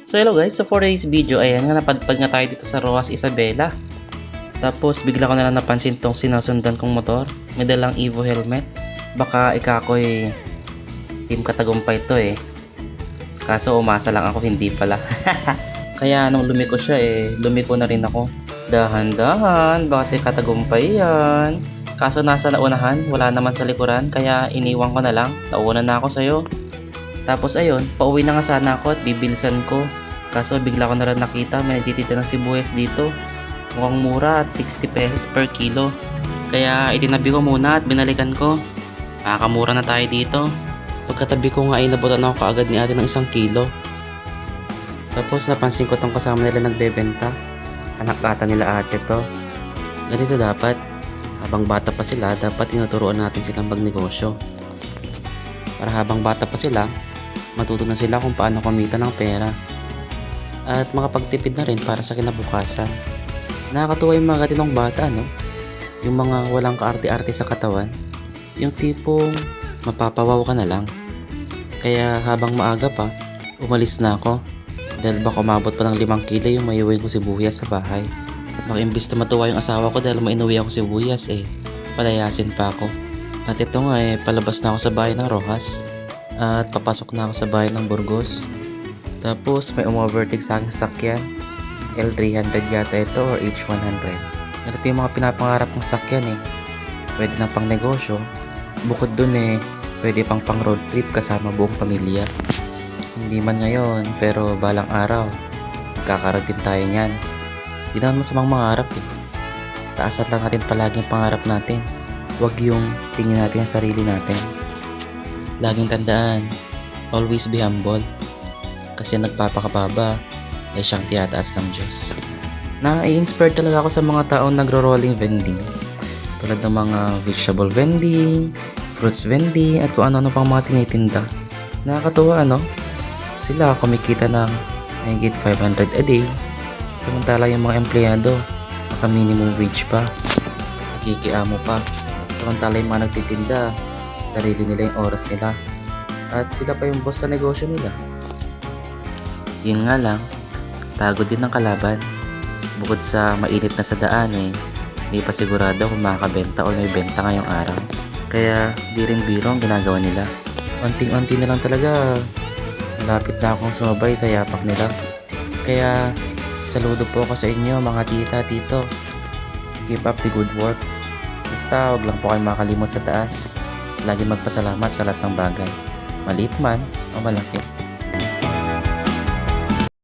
So hello guys, so for today's video, ayan nga napadpad nga tayo dito sa Roas Isabela. Tapos bigla ko na lang napansin tong sinusundan kong motor. May dalang Evo helmet. Baka ikakoy team katagumpay to eh. Kaso umasa lang ako, hindi pala. Kaya nung lumiko siya eh, lumiko na rin ako. Dahan-dahan, baka si katagumpay yan. Kaso nasa naunahan, wala naman sa likuran, kaya iniwan ko na lang. Nauna na ako sa'yo. Tapos ayun, pauwi na nga sana ako at bibilisan ko. Kaso bigla ko na lang nakita may nagtitita ng sibuyas dito. Mukhang mura at 60 pesos per kilo. Kaya itinabi ko muna at binalikan ko. Makakamura na tayo dito. Pagkatabi ko nga ay nabutan ako kaagad ni ate ng isang kilo. Tapos napansin ko tong kasama nila nagbebenta. Anak ata nila ate to. Ganito dapat. Habang bata pa sila, dapat tinuturuan natin silang magnegosyo. Para habang bata pa sila, matuto na sila kung paano kumita ng pera. At makapagtipid na rin para sa kinabukasan. Nakakatuwa yung mga gatinong bata, no? Yung mga walang kaarte-arte sa katawan. Yung tipong mapapawaw ka na lang. Kaya habang maaga pa, umalis na ako. Dahil baka umabot pa ng limang kilo yung mayuwin ko sibuyas sa bahay. At baka imbis na matuwa yung asawa ko dahil mainuwi ako sibuyas eh. Palayasin pa ako. At ito nga eh, palabas na ako sa bahay ng Rojas. At papasok na ako sa bahay ng Burgos. Tapos may umovertake sa aking sakyan. L300 yata ito or H100. Ito yung mga pinapangarap kong sakyan eh. Pwede na pang negosyo. Bukod dun eh, pwede pang pang road trip kasama buong pamilya. Hindi man ngayon, pero balang araw, magkakaroon din tayo niyan. Di naman masamang mangarap eh. Taasan lang natin palaging pangarap natin. Huwag yung tingin natin ang sarili natin. Laging tandaan, always be humble. Kasi nagpapakababa ay siyang tiyataas ng Diyos. Na-inspire talaga ako sa mga taong nagro-rolling vending. Tulad ng mga vegetable vending, fruits vending, at kung ano-ano pang mga tinitinda. Nakakatuwa ano? Sila kumikita ng mahigit 500 a day. Samantala yung mga empleyado, naka minimum wage pa. Nakikiamo pa. Samantala yung mga nagtitinda, sarili nila yung oras nila. At sila pa yung boss sa negosyo nila. Yun nga lang, pagod din ng kalaban. Bukod sa mainit na sa daan eh, hindi pa sigurado kung makakabenta o may benta ngayong araw. Kaya di rin biro ang ginagawa nila. Unting-unti na lang talaga, malapit na akong sumabay sa yapak nila. Kaya saludo po ako sa inyo mga tita, tito. Keep up the good work. Basta huwag lang po kayo makalimot sa taas. Lagi magpasalamat sa lahat ng bagay. Maliit man o malaki.